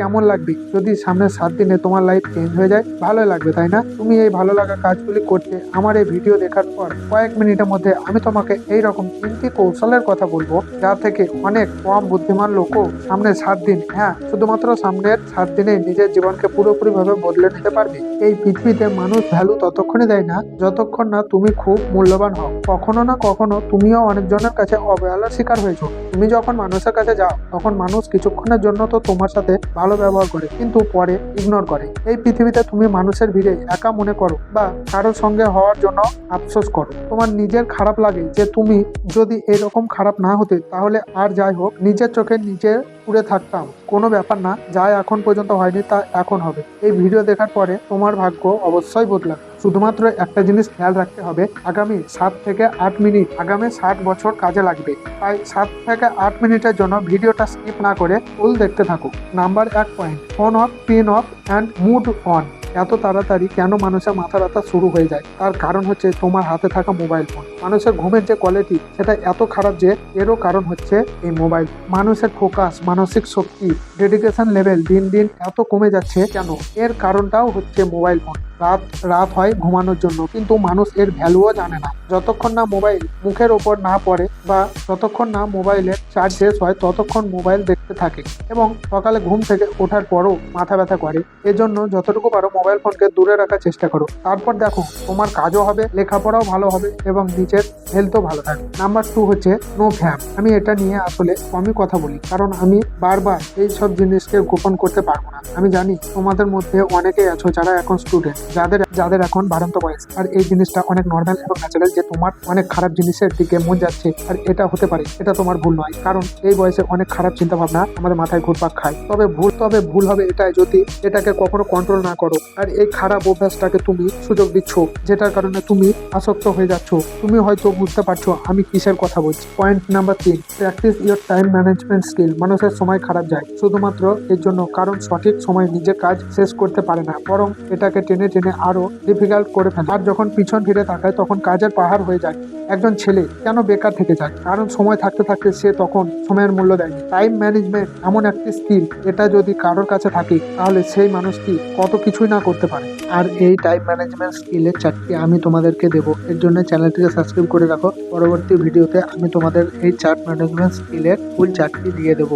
কেমন লাগবে? যদি সামনের সাত দিনে তোমার লাইফ চেঞ্জ হয়ে যায়, ভালোই লাগবে, তাই না? তুমি এই ভালো লাগা কাজগুলি করতে আমার এই ভিডিও দেখার পর কয়েক মিনিটের মধ্যে আমি তোমাকে এই রকম তিনটি কৌশলের কথা বলব যা থেকে অনেক কম বুদ্ধিমান লোকও সামনের সাত দিন হ্যাঁ শুধুমাত্র সামনের সাত দিনে নিজের জীবনকে পুরোপুরি ভাবে বদলে নিতে পারবে। এই পৃথিবীতে মানুষ ভ্যালু ততক্ষণই দেয় না, যতক্ষণ না তুমি খুব মূল্যবান হও। কখনো না কখনো তুমিও অনেকজনের কাছে অবহেলার শিকার হয়েছো। তুমি যখন মানুষের কাছে যাও, তখন মানুষ কিছুক্ষণের জন্য তো তোমার সাথে ভালো ব্যবহার করে, কিন্তু পরে ইগনোর করে। এই পৃথিবীতে তুমি মানুষের ভিড়ে একা মনে করো বা কারোর সঙ্গে হওয়ার জন্য আফসোস করো। তোমার নিজের খারাপ লাগে যে তুমি যদি এরকম খারাপ না হতে, তাহলে আর যাই হোক, নিজের চোখে নিজে পুড়ে থাকতাম। কোনো ব্যাপার না, যা এখন পর্যন্ত হয়নি, তা এখন হবে। এই ভিডিও দেখার পরে তোমার ভাগ্য অবশ্যই বদলাবে। শুধুমাত্র একটা জিনিস খেয়াল রাখতে হবে, আগামী সাত থেকে আট মিনিট, আগামী ষাট বছর কাজে লাগবে। তাই সাত থেকে আট মিনিটের জন্য ভিডিওটা স্কিপ না করে ফুল দেখতে থাকো নাম্বার এক point, phone off, pin off, and mood on. এত তাড়াতাড়ি কেন মানুষের মাথা ব্যথা শুরু হয়ে যায়? তার কারণ হচ্ছে তোমার হাতে থাকা মোবাইল ফোন। মানুষের ঘুমের যে কোয়ালিটি সেটা এত খারাপ যে এরও কারণ হচ্ছে এই মোবাইল মানুষের ফোকাস মানসিক শক্তি ডেডিকেশন লেভেল দিন দিন এত কমে যাচ্ছে কেন? এর কারণটাও হচ্ছে মোবাইল ফোন। রাত রাত হয় ঘুমানোর জন্য, কিন্তু মানুষ এর ভ্যালুও জানে না। যতক্ষণ না মোবাইল মুখের ওপর না পড়ে বা যতক্ষণ না মোবাইলের চার্জ শেষ হয়, ততক্ষণ মোবাইল দেখতে থাকে এবং সকালে ঘুম থেকে ওঠার পরও মাথা ব্যথা করে। এজন্য যতটুকু পারো মোবাইল ফোনকে দূরে রাখার চেষ্টা করো। তারপর দেখো, তোমার কাজও হবে, লেখাপড়াও ভালো হবে এবং নিজের হেলথও ভালো থাকবে। নাম্বার টু হচ্ছে নো ফ্যাম আমি এটা নিয়ে আসলে কমই কথা বলি, কারণ আমি বারবার এই সব জিনিসকে গোপন করতে পারব না। আমি জানি তোমাদের মধ্যে অনেকেই আছো যারা এখন স্টুডেন্ট যাদের যাদের এখন বাড়ন্ত বয়স। আর এই জিনিসটা অনেক নর্মাল এবং ন্যাচারাল যে তোমার অনেক খারাপ জিনিসের দিকে মন যাচ্ছে। আর এটা হতে পারে, এটা তোমার ভুল নয়। কারণ এই বয়সে অনেক খারাপ চিন্তা ভাবনা আমাদের মাথায় ঘুরপাক খায়। তবে ভুল তবে ভুল হবে এটাই যদি এটাকে কখনো কন্ট্রোল না করো। আর এই খারাপ অভ্যাসটাকে তুমি সুযোগ দিচ্ছ, যেটার কারণে তুমি আসক্ত হয়ে যাচ্ছ। তুমি হয়তো বুঝতে পারছ আমি কিসের কথা বলছি। পয়েন্ট নাম্বার তিন practise your time management skill মানুষের সময় খারাপ যায়, শুধুমাত্র এর জন্য। কারণ সঠিক সময় নিজের কাজ শেষ করতে পারে না। বরং এটাকে টেনে টেনে আরও ডিফিকাল্ট করে ফেলে। আর যখন পিছন ফিরে তাকায়, তখন কাজের পাহাড় হয়ে যায়। একজন ছেলে কেন বেকার থেকে যায়? কারণ সময় থাকতে থাকতে সে তখন সময়ের মূল্য দেয় টাইম ম্যানেজমেন্ট এমন একটি স্কিল এটা যদি কারোর কাছে থাকে, তাহলে সেই মানুষটি কত কিছুই না করতে পারে। আর এই টাইম ম্যানেজমেন্ট স্কিলের চারটি আমি তোমাদেরকে দেবো। এর জন্য চ্যানেলটিকে সাবস্ক্রাইব করে রাখো। পরবর্তী ভিডিওতে আমি তোমাদের এই চার্ট ম্যানেজমেন্ট স্কিলের ফুল চারটি দিয়ে দেবো।